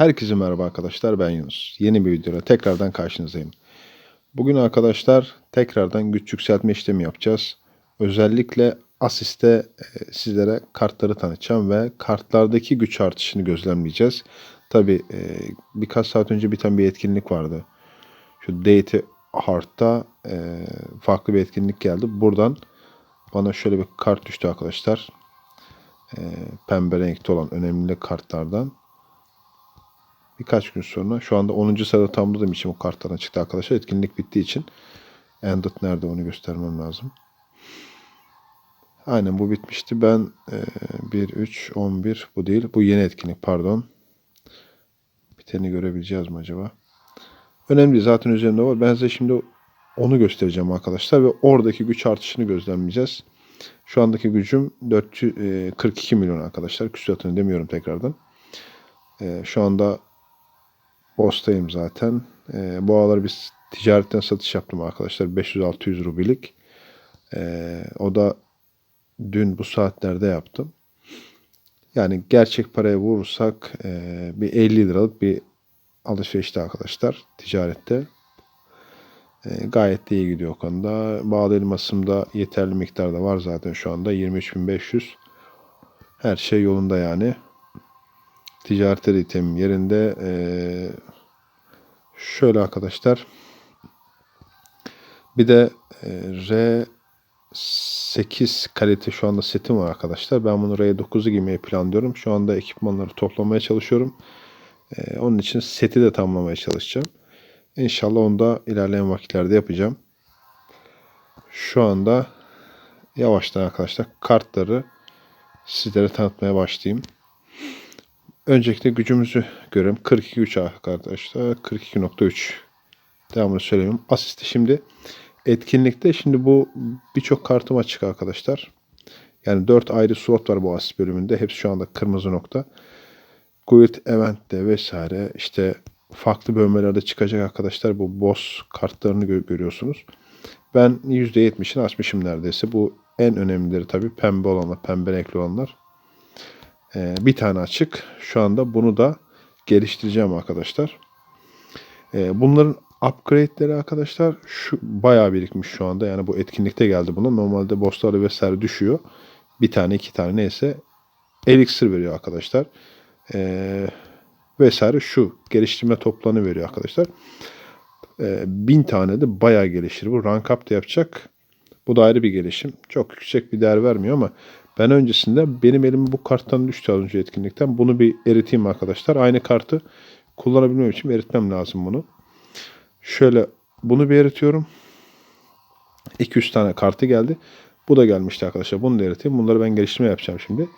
Herkese merhaba arkadaşlar ben Yunus. Yeni bir videoda tekrardan karşınızdayım. Bugün arkadaşlar tekrardan güç yükseltme işlemi yapacağız. Özellikle asiste e, sizlere kartları tanıtacağım ve kartlardaki güç artışını gözlemleyeceğiz. Tabi birkaç saat önce biten bir etkinlik vardı. Şu Deity Heart'ta e, farklı bir etkinlik geldi. Buradan bana şöyle bir kart düştü arkadaşlar. E, pembe renkte olan önemli kartlardan birkaç gün sonra şu anda 10. sırada tamamladığım için bu kartlardan çıktı arkadaşlar. Etkinlik bittiği için Ended nerede onu göstermem lazım. Aynen bu bitmişti. Ben e, 1, 3, 11 bu değil. Bu yeni etkinlik pardon. Biteni görebileceğiz mi acaba? Önemli. Zaten üzerinde var. Ben size şimdi onu göstereceğim arkadaşlar. Ve oradaki güç artışını gözlemleyeceğiz. Şu andaki gücüm 442 milyon arkadaşlar. Küsuratını demiyorum tekrardan. E, şu anda Boss'tayım zaten. E, bu aralar biz ticaretten satış yaptım arkadaşlar. 500-600 rubilik. E, o da dün bu saatlerde yaptım. Yani gerçek paraya vurursak e, bir 50 liralık bir alışverişte arkadaşlar ticarette. E, gayet de iyi gidiyor o konuda. Bağlı elmasımda yeterli miktarda var zaten şu anda. 23.500. Her şey yolunda yani. Ticarette de itemim yerinde. E, şöyle arkadaşlar. Bir de e, R8 kalite şu anda setim var arkadaşlar. Ben bunu R9'u giymeyi planlıyorum. Şu anda ekipmanları toplamaya çalışıyorum. E, onun için seti de tamamlamaya çalışacağım. İnşallah onu da ilerleyen vakitlerde yapacağım. Şu anda yavaştan arkadaşlar kartları sizlere tanıtmaya başlayayım. Öncelikle gücümüzü görelim. 42.3 arkadaşlar. 42.3 devamını söyleyeyim. Asisti şimdi etkinlikte şimdi bu birçok kartım açık arkadaşlar. Yani 4 ayrı slot var bu asist bölümünde. Hepsi şu anda kırmızı nokta. Guild Event'te vesaire işte farklı bölmelerde çıkacak arkadaşlar bu boss kartlarını gö görüyorsunuz. Ben %70'ini açmışım neredeyse. Bu en önemlileri tabii pembe olanlar, pembe renkli olanlar. Ee, bir tane açık. Şu anda bunu da geliştireceğim arkadaşlar. Ee, bunların upgrade'leri arkadaşlar şu bayağı birikmiş şu anda. Yani bu etkinlikte geldi buna. Normalde bossları vesaire düşüyor. Bir tane iki tane neyse elixir veriyor arkadaşlar. Ee, vesaire şu geliştirme toplanı veriyor arkadaşlar. Ee, bin tane de bayağı gelişir. Bu rank up da yapacak. Bu da ayrı bir gelişim. Çok yüksek bir değer vermiyor ama ben öncesinde benim elim bu karttan düştü az önce etkinlikten. Bunu bir eriteyim arkadaşlar. Aynı kartı kullanabilmem için eritmem lazım bunu. Şöyle bunu bir eritiyorum. 2-3 tane kartı geldi. Bu da gelmişti arkadaşlar. Bunu da eriteyim. Bunları ben geliştirme yapacağım şimdi.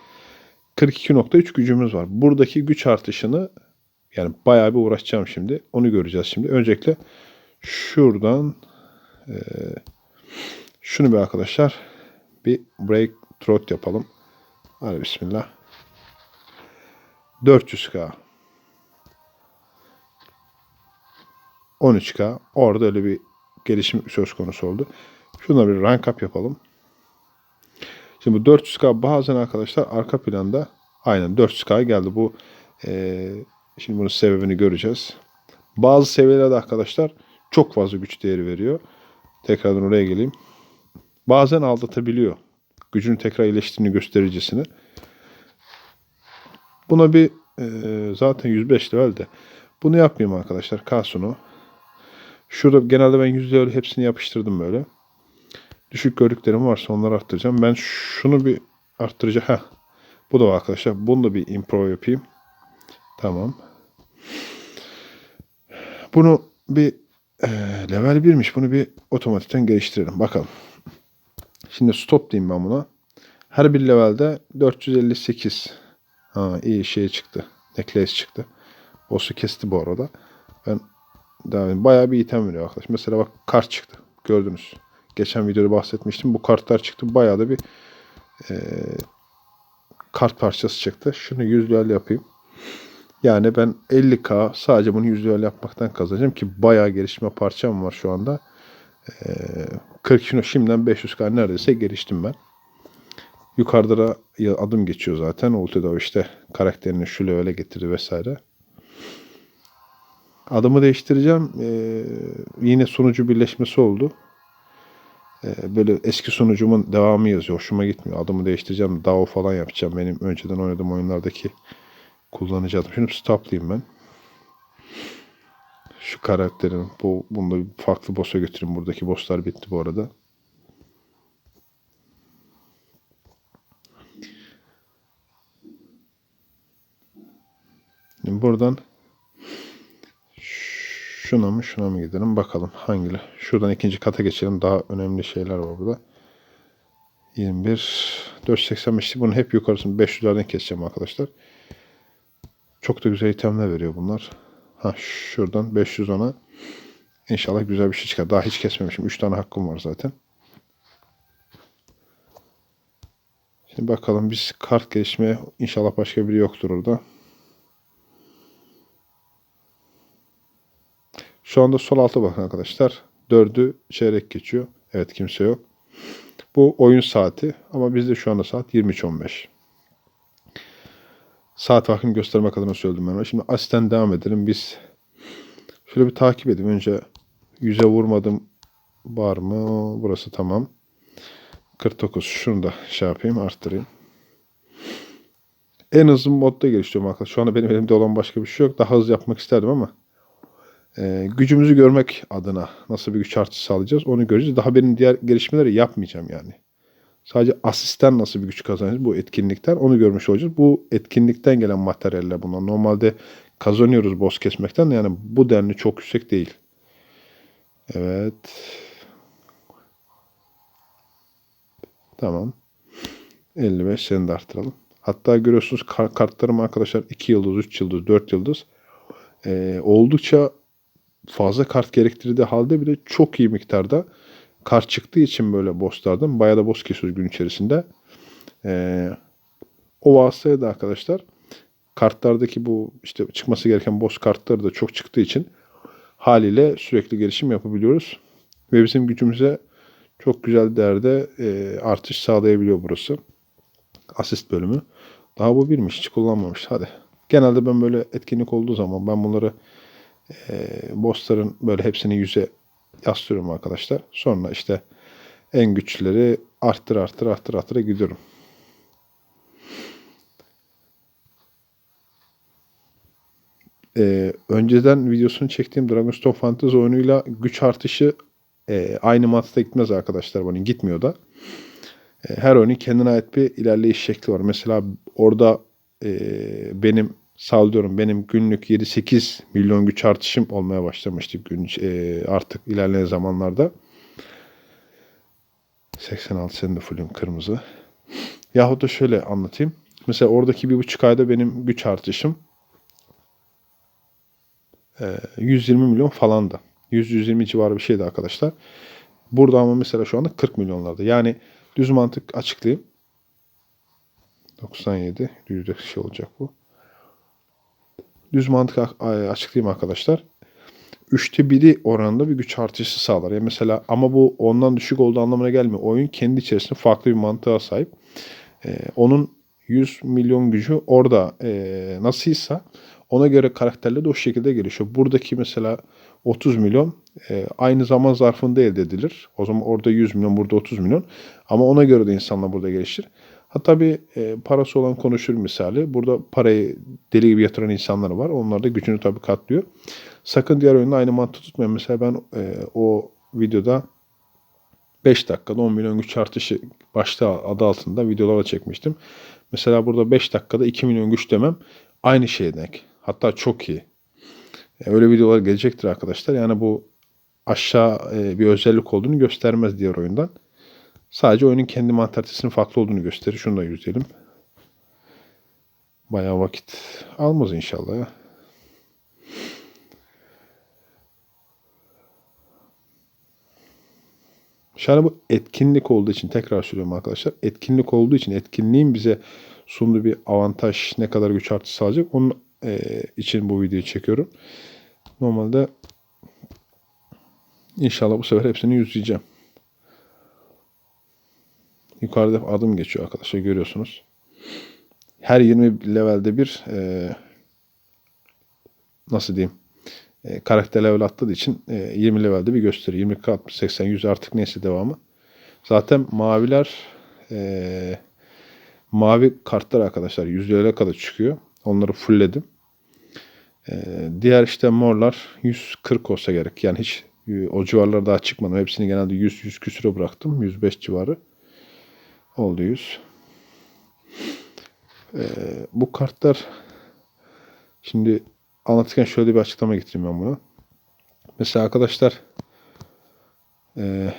42.3 gücümüz var. Buradaki güç artışını yani bayağı bir uğraşacağım şimdi. Onu göreceğiz şimdi. Öncelikle şuradan e, şunu bir arkadaşlar bir break trot yapalım. Hadi bismillah. 400k. 13k. Orada öyle bir gelişim söz konusu oldu. Şuna bir rank up yapalım. Şimdi bu 400k bazen arkadaşlar arka planda aynen 400k geldi. Bu e, şimdi bunun sebebini göreceğiz. Bazı seviyelerde arkadaşlar çok fazla güç değeri veriyor. Tekrardan oraya geleyim. Bazen aldatabiliyor gücünü tekrar iyileştiğini göstericesine. Buna bir e, zaten 105 levelde. Bunu yapmayayım arkadaşlar. Kasunu. Şurada genelde ben %50 hepsini yapıştırdım böyle. Düşük gördüklerim varsa onları arttıracağım. Ben şunu bir arttıracağım. Heh. Bu da var arkadaşlar. Bunu da bir improve yapayım. Tamam. Bunu bir e, level 1'miş. Bunu bir otomatikten geliştirelim. Bakalım. Şimdi stop diyeyim ben buna. Her bir levelde 458. Ha iyi şey çıktı. Necklace çıktı. Boss'u kesti bu arada. Ben daha bayağı bir item veriyor arkadaş. Mesela bak kart çıktı. Gördünüz. Geçen videoda bahsetmiştim. Bu kartlar çıktı. Bayağı da bir e, kart parçası çıktı. Şunu 100 lirayla yapayım. Yani ben 50k sadece bunu 100 lirayla yapmaktan kazanacağım ki bayağı gelişme parçam var şu anda. E, 40 kilo şimdiden 500k neredeyse geliştim ben. Yukarıda da adım geçiyor zaten. Ultido işte karakterini şu levele getirdi vesaire. Adımı değiştireceğim. Ee, yine sunucu birleşmesi oldu. Ee, böyle eski sunucumun devamı yazıyor. Hoşuma gitmiyor. Adımı değiştireceğim. DAO falan yapacağım. Benim önceden oynadığım oyunlardaki kullanıcı adım. Şimdi stoplayayım ben. Şu karakterin bu bunu da farklı boss'a götüreyim. Buradaki bosslar bitti bu arada. Şimdi buradan şuna mı şuna mı gidelim bakalım hangileri. Şuradan ikinci kata geçelim. Daha önemli şeyler var burada. 21 485 bunun hep yukarısını 500'lerden keseceğim arkadaşlar. Çok da güzel itemler veriyor bunlar. Ha şuradan 510'a inşallah güzel bir şey çıkar. Daha hiç kesmemişim. 3 tane hakkım var zaten. Şimdi bakalım biz kart gelişme inşallah başka biri yoktur orada. Şu anda sol alta bakın arkadaşlar. Dördü çeyrek geçiyor. Evet kimse yok. Bu oyun saati ama bizde şu anda saat 23.15. Saat vaktim göstermek adına söyledim ben. Şimdi asisten devam edelim. Biz şöyle bir takip edeyim. Önce yüze vurmadım. Var mı? Burası tamam. 49. Şunu da şey yapayım arttırayım. En hızlı modda geliştiriyorum arkadaşlar. Şu anda benim elimde olan başka bir şey yok. Daha hızlı yapmak isterdim ama e, gücümüzü görmek adına nasıl bir güç artışı sağlayacağız onu göreceğiz. Daha benim diğer gelişmeleri yapmayacağım yani. Sadece asisten nasıl bir güç kazanacağız bu etkinlikten onu görmüş olacağız. Bu etkinlikten gelen materyaller bunlar. Normalde kazanıyoruz boss kesmekten yani bu denli çok yüksek değil. Evet. Tamam. 55 seni de arttıralım. Hatta görüyorsunuz kar- kartlarım arkadaşlar 2 yıldız, 3 yıldız, 4 yıldız. Ee, oldukça fazla kart gerektirdiği halde bile çok iyi miktarda kart çıktığı için böyle bosslardan bayağı da boss kesiyoruz gün içerisinde. Ee, o vasıtaya da arkadaşlar kartlardaki bu işte çıkması gereken boss kartları da çok çıktığı için haliyle sürekli gelişim yapabiliyoruz. Ve bizim gücümüze çok güzel değerde e, artış sağlayabiliyor burası. Asist bölümü. Daha bu birmiş. Hiç kullanmamış. Hadi. Genelde ben böyle etkinlik olduğu zaman ben bunları e, bossların böyle hepsini yüze yaslıyorum arkadaşlar. Sonra işte en güçlüleri arttır arttır arttır arttır gidiyorum. Ee, önceden videosunu çektiğim Dragonstone Fantasy oyunuyla güç artışı e, aynı mantıkta gitmez arkadaşlar. Bunun gitmiyor da. E, her oyunun kendine ait bir ilerleyiş şekli var. Mesela orada e, benim sallıyorum benim günlük 7-8 milyon güç artışım olmaya başlamıştı gün, e, artık ilerleyen zamanlarda. 86 senin de fullüm kırmızı. Yahut da şöyle anlatayım. Mesela oradaki bir buçuk ayda benim güç artışım e, 120 milyon falandı. 100-120 civarı bir şeydi arkadaşlar. Burada ama mesela şu anda 40 milyonlarda. Yani düz mantık açıklayayım. 97 yüzde şey olacak bu. Düz mantık açıklayayım arkadaşlar. Üçte biri oranında bir güç artışı sağlar. Yani mesela ama bu ondan düşük olduğu anlamına gelmiyor. Oyun kendi içerisinde farklı bir mantığa sahip. Ee, onun 100 milyon gücü orada e, nasılsa ona göre karakterler de o şekilde gelişiyor. Buradaki mesela 30 milyon e, aynı zaman zarfında elde edilir. O zaman orada 100 milyon, burada 30 milyon. Ama ona göre de insanlar burada gelişir. Hatta bir e, parası olan konuşur misali. Burada parayı deli gibi yatıran insanlar var. Onlar da gücünü tabii katlıyor. Sakın diğer oyunda aynı mantığı tutmayın. Mesela ben e, o videoda 5 dakikada 10 milyon güç artışı başta adı altında videolarla çekmiştim. Mesela burada 5 dakikada 2 milyon güç demem aynı şeye denk. Hatta çok iyi. E, öyle videolar gelecektir arkadaşlar. Yani bu aşağı e, bir özellik olduğunu göstermez diğer oyundan. Sadece oyunun kendi mantalitesinin farklı olduğunu gösterir. Şunu da yüzelim. Bayağı vakit almaz inşallah ya. Şu bu etkinlik olduğu için tekrar söylüyorum arkadaşlar. Etkinlik olduğu için etkinliğin bize sunduğu bir avantaj ne kadar güç artışı sağlayacak onun e, için bu videoyu çekiyorum. Normalde inşallah bu sefer hepsini yüzleyeceğim. Yukarıda adım geçiyor arkadaşlar görüyorsunuz. Her 20 levelde bir e, nasıl diyeyim E, karakter level atladığı için e, 20 levelde bir gösteri. 20, 60, 80, 100 artık neyse devamı. Zaten maviler e, mavi kartlar arkadaşlar 100 liraya kadar çıkıyor. Onları fullledim. E, diğer işte morlar 140 olsa gerek. Yani hiç e, o civarlara daha çıkmadım. Hepsini genelde 100 100 küsüre bıraktım. 105 civarı. Oldu 100. E, bu kartlar şimdi anlatırken şöyle bir açıklama getireyim ben buna. Mesela arkadaşlar e,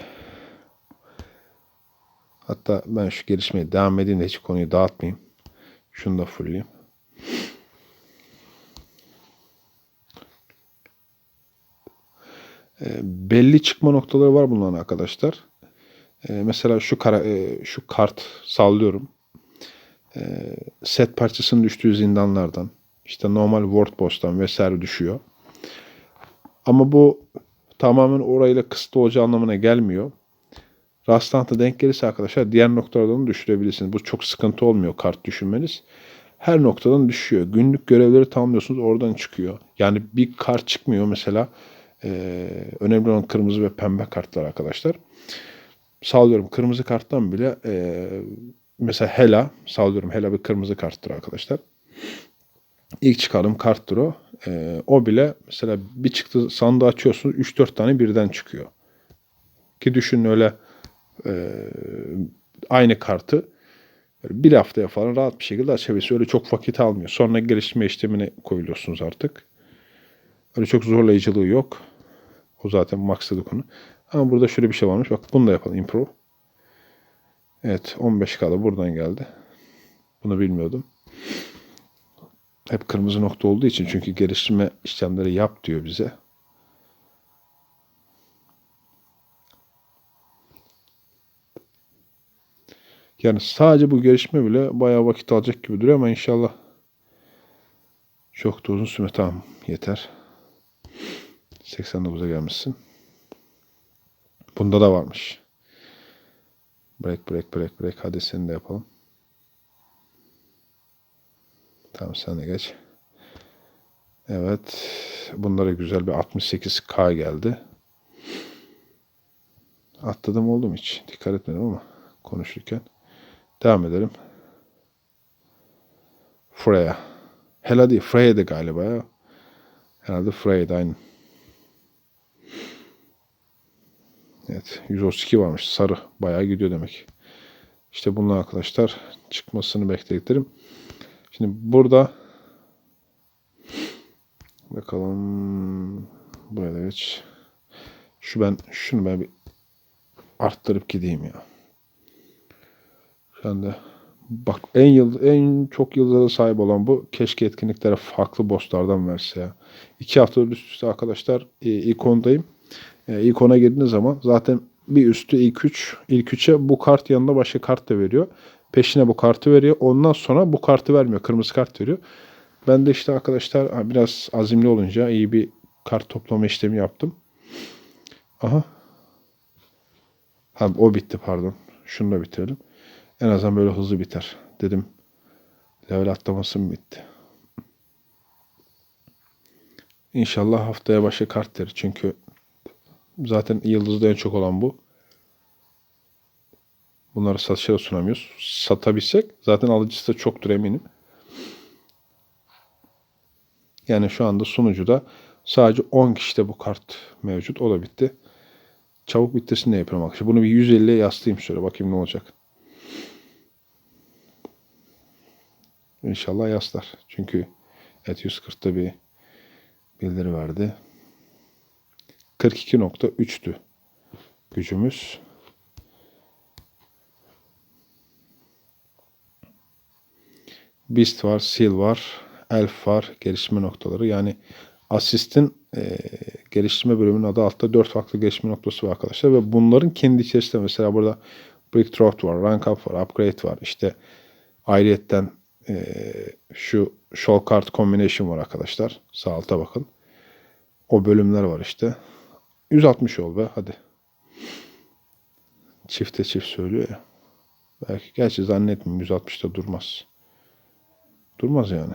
hatta ben şu gelişmeye devam edeyim de hiç konuyu dağıtmayayım. Şunu da fullleyeyim. E, belli çıkma noktaları var bunların arkadaşlar. E, mesela şu kara, e, şu kart sallıyorum. E, set parçasının düştüğü zindanlardan, işte normal World Boss'tan vesaire düşüyor. Ama bu tamamen orayla kısıtlı olacağı anlamına gelmiyor. Rastlantı denk gelirse arkadaşlar diğer noktalardan da düşürebilirsiniz. Bu çok sıkıntı olmuyor kart düşünmeniz. Her noktadan düşüyor. Günlük görevleri tamamlıyorsunuz oradan çıkıyor. Yani bir kart çıkmıyor mesela. Ee, önemli olan kırmızı ve pembe kartlar arkadaşlar. Sağlıyorum kırmızı karttan bile e, mesela Hela sağlıyorum Hela bir kırmızı karttır arkadaşlar. İlk çıkardığım karttır o. Ee, o bile mesela bir çıktı sandığı açıyorsunuz 3-4 tane birden çıkıyor. Ki düşünün öyle e, aynı kartı bir haftaya falan rahat bir şekilde açabilirsiniz. Öyle çok vakit almıyor. Sonra geliştirme işlemine koyuluyorsunuz artık. Öyle çok zorlayıcılığı yok. O zaten maksadı konu. Ama burada şöyle bir şey varmış. Bak bunu da yapalım. Improve. Evet 15 kala buradan geldi. Bunu bilmiyordum. Hep kırmızı nokta olduğu için çünkü geliştirme işlemleri yap diyor bize. Yani sadece bu gelişme bile bayağı vakit alacak gibi duruyor ama inşallah çok da uzun süre tamam yeter. 89'a gelmişsin. Bunda da varmış. Break break break break. Hadi seni de yapalım. Tamam sen de geç. Evet. Bunlara güzel bir 68K geldi. Atladım oldum hiç. Dikkat etmedim ama konuşurken. Devam edelim. Freya. Hela değil. Freya'dı galiba ya. Herhalde Freya'dı aynı. Evet. 132 varmış. Sarı. Bayağı gidiyor demek. İşte bunlar arkadaşlar çıkmasını beklediklerim. Şimdi burada bakalım buraya da geç. Şu ben şunu ben bir arttırıp gideyim ya. Şu anda bak en yıl en çok yıldızlara sahip olan bu. Keşke etkinliklere farklı bosslardan verse ya. İki hafta üst üste arkadaşlar e, ikondayım. E, ikona girdiğiniz zaman zaten bir üstü ilk üç. ilk üçe bu kart yanında başka kart da veriyor. Peşine bu kartı veriyor. Ondan sonra bu kartı vermiyor. Kırmızı kart veriyor. Ben de işte arkadaşlar biraz azimli olunca iyi bir kart toplama işlemi yaptım. Aha. Ha, o bitti pardon. Şunu da bitirelim. En azından böyle hızlı biter. Dedim level atlaması mı bitti? İnşallah haftaya başka kart verir. Çünkü zaten yıldızda en çok olan bu. Bunları satışa da sunamıyoruz. Satabilsek zaten alıcısı da çoktur eminim. Yani şu anda sunucuda sadece 10 kişide bu kart mevcut. O da bitti. Çabuk bittirsin de yapıyorum arkadaşlar. Bunu bir 150'ye yaslayayım şöyle. Bakayım ne olacak. İnşallah yaslar. Çünkü evet 140'ta bir bildiri verdi. 42.3'tü gücümüz. Beast var, Seal var, Elf var, gelişme noktaları. Yani Assist'in e, geliştirme bölümünün adı altta dört farklı gelişme noktası var arkadaşlar. Ve bunların kendi içerisinde mesela burada Brickcraft var, Rank Up var, Upgrade var. İşte ayrıyetten e, şu Show Card Combination var arkadaşlar. Sağ alta bakın. O bölümler var işte. 160 ol be hadi. Çifte çift söylüyor ya. Belki gerçi zannetmiyorum 160'da durmaz. Durmaz yani.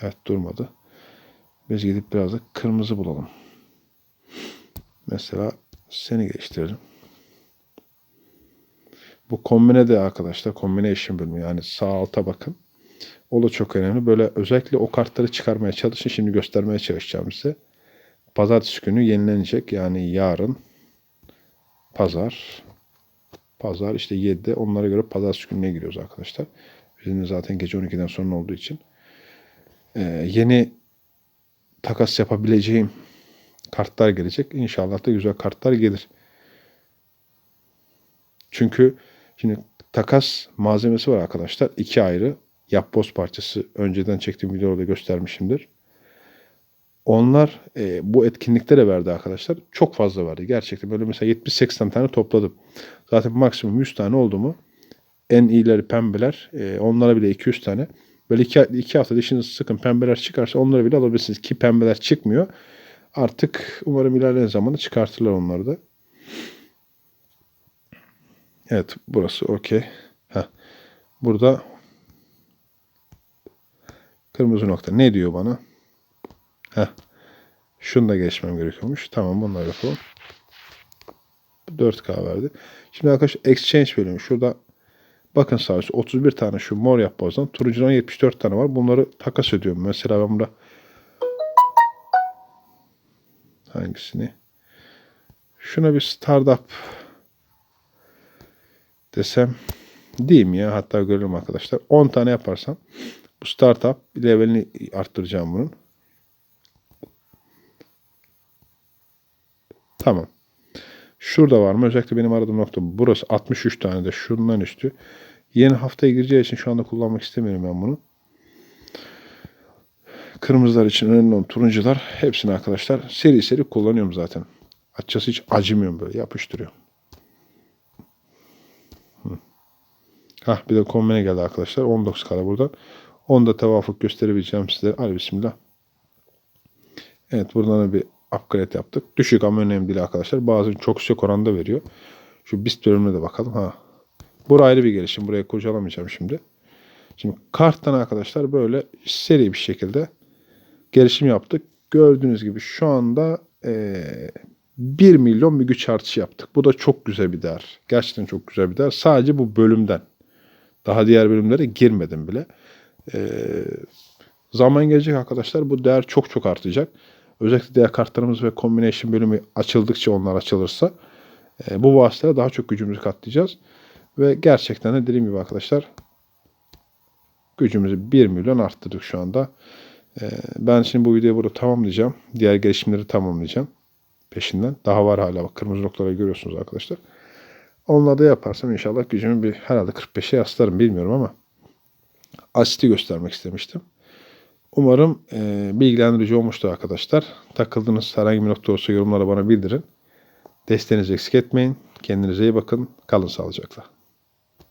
Evet durmadı. Biz gidip biraz da kırmızı bulalım. Mesela seni geliştirelim. Bu kombine de arkadaşlar combination bölümü yani sağ alta bakın. O da çok önemli. Böyle özellikle o kartları çıkarmaya çalışın. Şimdi göstermeye çalışacağım size. Pazartesi günü yenilenecek. Yani yarın pazar pazar işte 7'de onlara göre pazartesi gününe giriyoruz arkadaşlar. Bizim de zaten gece 12'den sonra olduğu için. Ee, yeni takas yapabileceğim kartlar gelecek. İnşallah da güzel kartlar gelir. Çünkü şimdi takas malzemesi var arkadaşlar. iki ayrı yapboz parçası. Önceden çektiğim videoda göstermişimdir. Onlar e, bu etkinliklere verdi arkadaşlar. Çok fazla verdi. Gerçekten böyle mesela 70-80 tane topladım. Zaten maksimum 100 tane oldu mu en iyileri pembeler. E, onlara bile 200 tane. Böyle iki, iki hafta dişiniz sıkın pembeler çıkarsa onları bile alabilirsiniz. Ki pembeler çıkmıyor. Artık umarım ilerleyen zamanı çıkartırlar onları da. Evet burası okey. Burada kırmızı nokta ne diyor bana? Heh. Şunu da geçmem gerekiyormuş. Tamam bunları yapalım. 4K verdi. Şimdi arkadaşlar exchange bölümü. Şurada bakın üstte 31 tane şu mor yapbozdan. Turuncudan 74 tane var. Bunları takas ediyorum. Mesela ben burada hangisini? Şuna bir startup desem diyeyim ya hatta görürüm arkadaşlar. 10 tane yaparsam bu startup levelini arttıracağım bunun. Tamam. Şurada var mı? Özellikle benim aradığım nokta bu. burası 63 tane de şundan üstü. Yeni haftaya gireceği için şu anda kullanmak istemiyorum ben bunu. Kırmızılar için önemli olan turuncular hepsini arkadaşlar seri seri kullanıyorum zaten. Açıkçası hiç acımıyorum böyle yapıştırıyorum. Hah bir de kombine geldi arkadaşlar. 19 kara buradan. Onu da tevafuk gösterebileceğim size. Hadi bismillah. Evet buradan da bir upgrade yaptık. Düşük ama önemli değil arkadaşlar. Bazen çok yüksek oranda veriyor. Şu BIST bölümüne de bakalım. Ha. Burası ayrı bir gelişim. Buraya kurcalamayacağım şimdi. Şimdi karttan arkadaşlar böyle seri bir şekilde gelişim yaptık. Gördüğünüz gibi şu anda e, 1 milyon bir güç artışı yaptık. Bu da çok güzel bir değer. Gerçekten çok güzel bir değer. Sadece bu bölümden. Daha diğer bölümlere girmedim bile. E, zaman gelecek arkadaşlar bu değer çok çok artacak. Özellikle diğer kartlarımız ve combination bölümü açıldıkça onlar açılırsa e, bu vasıtayla daha çok gücümüzü katlayacağız. Ve gerçekten de dediğim gibi arkadaşlar gücümüzü 1 milyon arttırdık şu anda. E, ben şimdi bu videoyu burada tamamlayacağım. Diğer gelişimleri tamamlayacağım peşinden. Daha var hala bak kırmızı noktaları görüyorsunuz arkadaşlar. Onunla da yaparsam inşallah gücümü bir herhalde 45'e yaslarım bilmiyorum ama asiti göstermek istemiştim. Umarım e, bilgilendirici olmuştur arkadaşlar. Takıldığınız herhangi bir nokta olsa yorumlara bana bildirin. Desteğinizi eksik etmeyin. Kendinize iyi bakın. Kalın sağlıcakla.